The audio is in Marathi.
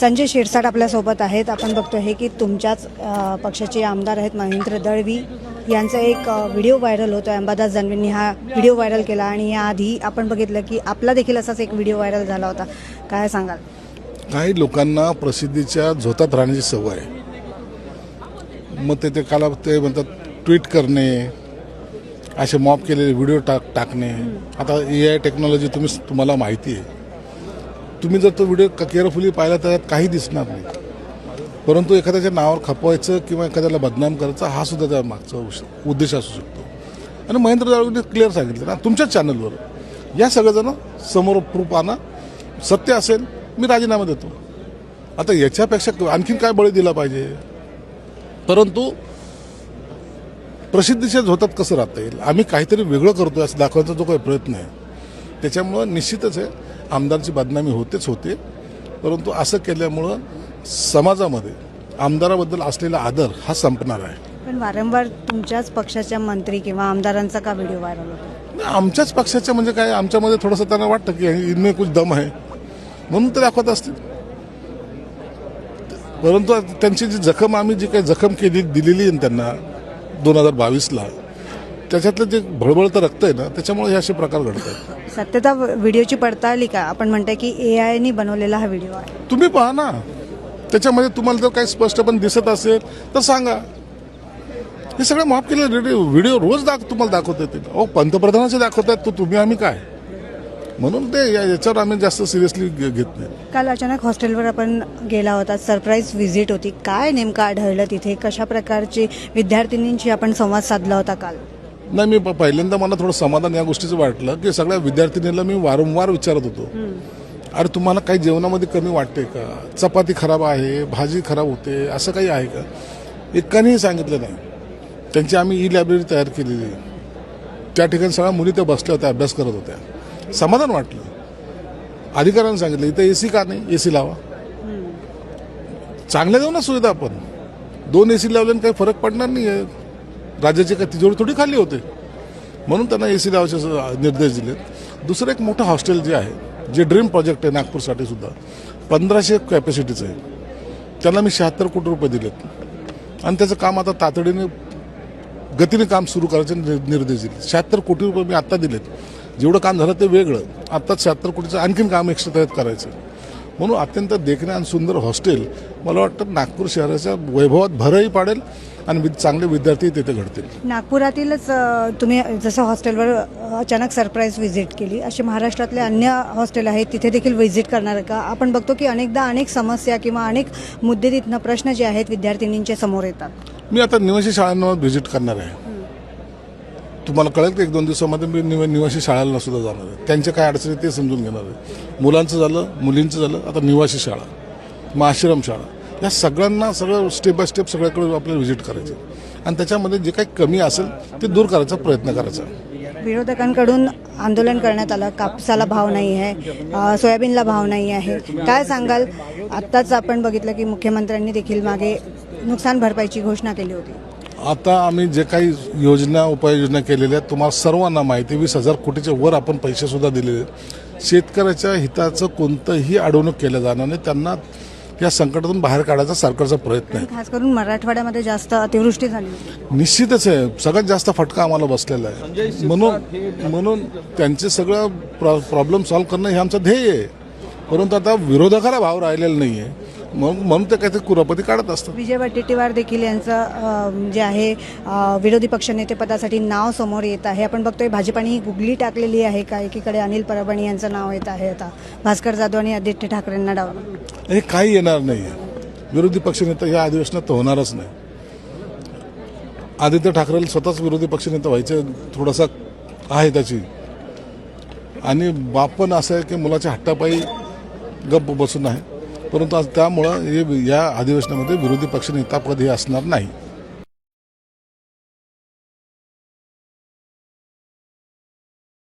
संजय शिरसाट आपल्यासोबत आहेत. आपण बघतो हे की तुमच्याच पक्षाचे आमदार आहेत महेंद्र दळवी. यांचा एक व्हिडिओ व्हायरल होतो अंबादास दानवेंनी हा व्हिडिओ व्हायरल केला आणि याआधी आपण बघितलं की आपला देखील असाच एक व्हिडिओ व्हायरल झाला होता. काय सांगाल? काही लोकांना प्रसिद्धीच्या झोतात राहण्याची सवय आहे. मग ते ते काला ते म्हणतात ट्विट करणे असे मॉप केलेले व्हिडिओ टाक टाकणे. आता ए आय टेक्नॉलॉजी तुम्ही तुम्हाला माहिती आहे. तुम्ही जर तो व्हिडिओ केअरफुली पाहिला तर त्यात काही दिसणार नाही. परंतु एखाद्याच्या नावावर खपवायचं किंवा एखाद्याला बदनाम करायचा हा सुद्धा त्या मागचा उद्देश असू शकतो. आणि महेंद्र जाळवीने क्लिअर सांगितलं ना तुमच्याच चॅनलवर या सगळेजण समोर प्रूफ आणा. सत्य असेल मी राजीनामा देतो. आता याच्यापेक्षा आणखीन काय बळी दिला पाहिजे? परंतु प्रसिद्धीच्या झोतात कसं राहता येईल? आम्ही काहीतरी वेगळं करतोय असं दाखवायचा जो काही प्रयत्न आहे. त्याच्यामुळं निश्चितच आहे आमदारची बदनामी होतेच होते. परंतु असं केल्यामुळं समाजामध्ये आमदाराबद्दल असलेला आदर हा संपणार आहे. पण वारंवार तुमच्याच पक्षाच्या मंत्री किंवा आमदारांचा का व्हिडिओ व्हायरल होतो? आमच्याच पक्षाच्या म्हणजे काय आमच्यामध्ये थोडंसं त्यांना वाटतं की इनमे कुछ दम आहे. म्हणून ते दाखवत असतील. परंतु त्यांची जी जखम आम्ही जी काही जखम केली दिलेली आहे ना त्यांना दोन हजार बावीसला त्याच्यातलं जे भळबळतं रक्त आहे ना त्याच्यामुळे हे असे प्रकार घडत आहेत सत्यता व्हिडिओची पडताळली का? आपण म्हणताय की ए आयनी बनवलेला हा व्हिडिओ आहे. तुम्ही पहा ना. त्याच्यामध्ये तुम्हाला जर काही स्पष्टपणे दिसत असेल तर सांगा. हे सगळं माफ केलेलं व्हिडिओ व्हिडिओ रोज दाख तुम्हाला दाखवता येतील. अहो पंतप्रधानाचे दाखवतात तो तुम्ही आम्ही काय? म्हणून ते या- याच्यावर आम्ही जास्त सिरियसली घेत नाही. काल अचानक हॉस्टेलवर आपण गेला होता. सरप्राईज व्हिजिट होती. काय नेमकं आढळलं तिथे? कशा प्रकारची विद्यार्थिनींशी आपण संवाद साधला होता काल? नाही मी पहिल्यांदा मला थोडं समाधान या गोष्टीचं वाटलं की सगळ्या विद्यार्थिनीला मी वारंवार विचारत होतो. अरे तुम्हाला काही जेवणामध्ये कमी वाटते का? चपाती खराब आहे भाजी खराब होते असं काही आहे का? एकानेही सांगितलं नाही. त्यांची आम्ही ई लायब्ररी तयार केलेली. त्या ठिकाणी सगळ्या मुली त्या बसल्या होत्या अभ्यास करत होत्या. समाधान वाटलं. अधिकाऱ्यांनी सांगितलं इथं ए सी का नाही? ए सी लावा. चांगल्या देऊ ना सुविधा आपण. दोन ए सी लावल्याने काही फरक पडणार नाही आहे राज्याची काही तिजोरी थोडी खाली होते. म्हणून त्यांना ए सी लावायचे निर्देश दिलेत दुसरं एक मोठं हॉस्टेल जे आहे जे ड्रीम प्रोजेक्ट आहे नागपूरसाठी सुद्धा पंधराशे कॅपॅसिटीचं आहे. त्याला मी शहात्तर कोटी रुपये दिलेत. आणि त्याचं काम आता तातडीने गतीने काम सुरू करायचे निर्देश दिले शहात्तर कोटी रुपये मी आत्ता दिलेत. जेवढं काम झालं ते वेगळं. आत्ताच शहात्तर कोटीचं आणखीन काम एक्स्ट्रा तयार करायचं म्हणून अत्यंत देखणे आणि सुंदर हॉस्टेल मला वाटतं नागपूर शहराच्या वैभवात भरही पाडेल आणि चांगले विद्यार्थी तिथे घडतील. नागपुरातीलच तुम्ही जसं हॉस्टेलवर अचानक सरप्राईज व्हिजिट केली असे महाराष्ट्रातले अन्य हॉस्टेल आहेत तिथे देखील व्हिजिट करणार का? आपण बघतो की अनेकदा अनेक समस्या किंवा अनेक मुद्दे तिथनं प्रश्न जे आहेत विद्यार्थिनींच्या समोर येतात. मी आता निवासी शाळांना व्हिजिट करणार आहे. तुम्हाला कळेल की एक दोन दिवसामध्ये मी निव निवासी शाळांना सुद्धा जाणार आहे. त्यांच्या काय अडचणी ते समजून घेणार आहे. मुलांचं झालं मुलींचं झालं आता निवासी शाळा मग आश्रम शाळा. या सगळ्यांना सगळं स्टेप बाय स्टेप सगळ्याकडे आपल्याला व्हिजिट करायचं आणि त्याच्यामध्ये जे काही कमी असेल ते दूर करायचा प्रयत्न करायचा विरोधकांकडून आंदोलन करण्यात आलं. कापसाला भाव नाही आहे सोयाबीनला भाव नाही आहे. काय सांगाल? आत्ताच आपण बघितलं की मुख्यमंत्र्यांनी देखील मागे नुकसान भरपाईची घोषणा केली होती. आता आम्ही जे काही योजना उपाययोजना केलेल्या आहेत तुम्हाला सर्वांना माहिती वीस हजार कोटीच्या वर आपण पैसे सुद्धा दिलेले आहेत. शेतकऱ्याच्या हिताचं कोणतंही अडवणूक केलं जाणार नाही. त्यांना या संकटातून बाहेर काढायचा सरकारचा प्रयत्न आहे. खास करून मराठवाड्यामध्ये जास्त अतिवृष्टी झाली निश्चितच आहे. सगळ्यात जास्त फटका आम्हाला बसलेला आहे. म्हणून म्हणून त्यांचे सगळं प्रॉ प्रॉब्लेम सॉल्व्ह करणं हे आमचं ध्येय आहे. परंतु आता विरोधकाला भाव राहिलेला नाही आहे म्हणून म्हणून ते काहीतरी कुरापती काढत असतात. विजय वडेट्टीवार देखील यांचं जे आहे विरोधी पक्षनेतेपदासाठी नाव समोर येत आहे. आपण बघतोय भाजपाने ही गुगली टाकलेली आहे का? एकीकडे अनिल परभणी यांचं नाव येत आहे आता. भास्कर जाधव आणि आदित्य ठाकरेंना डावलून हे काही येणार नाही विरोधी पक्षनेता या अधिवेशनात तर होणारच नाही. आदित्य ठाकरेला स्वतःच विरोधी पक्षनेता व्हायचं थोडासा आहे त्याची. आणि बाप पण असं आहे की मुलाच्या हट्टापायी गप्प बसून आहे. परंतु आज त्यामुळं हे या अधिवेशनामध्ये विरोधी पक्षनेता पद हे असणार नाही.